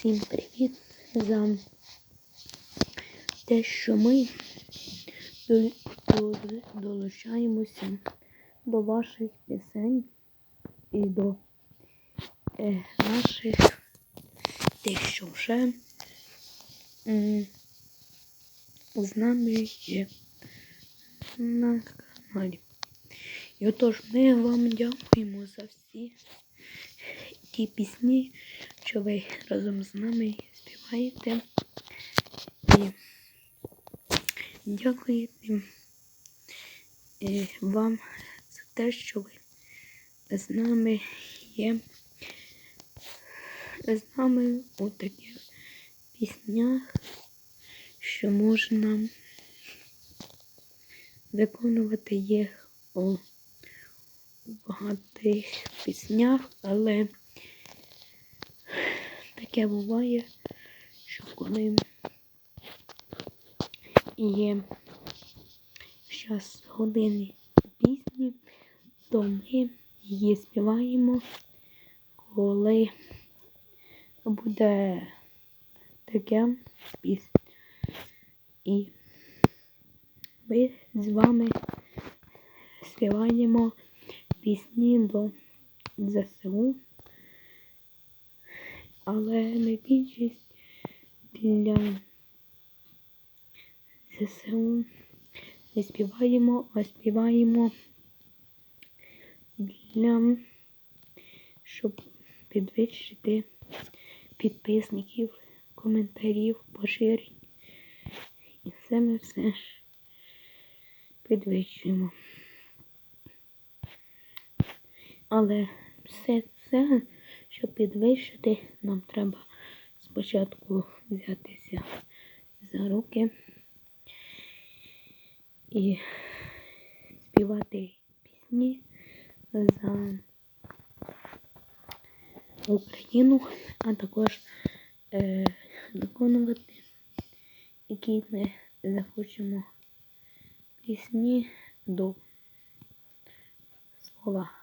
всім привіт за те, що ми дол- дол- долучаємося до ваших пісень і до е, наших тих, що вже з нами є на каналі. І отож, ми вам дякуємо за всі ті пісні, що ви разом з нами співаєте. І дякуємо е, вам за те, що ви з нами є. З нами у таких піснях, що можна виконувати їх у багатих піснях, але таке буває, що коли є час години пісні, то ми її співаємо, коли буде таке пісня. І ми з вами співаємо пісні до ЗСУ, але не більшість для ЗСУ не співаємо, а співаємо для, щоб підвищити підписників, коментарів, поширень. І це ми все підвищуємо. Але все це, щоб підвищити, нам треба спочатку взятися за руки і співати пісні за Україну, а також е, виконувати, які ми захочемо пісні до слова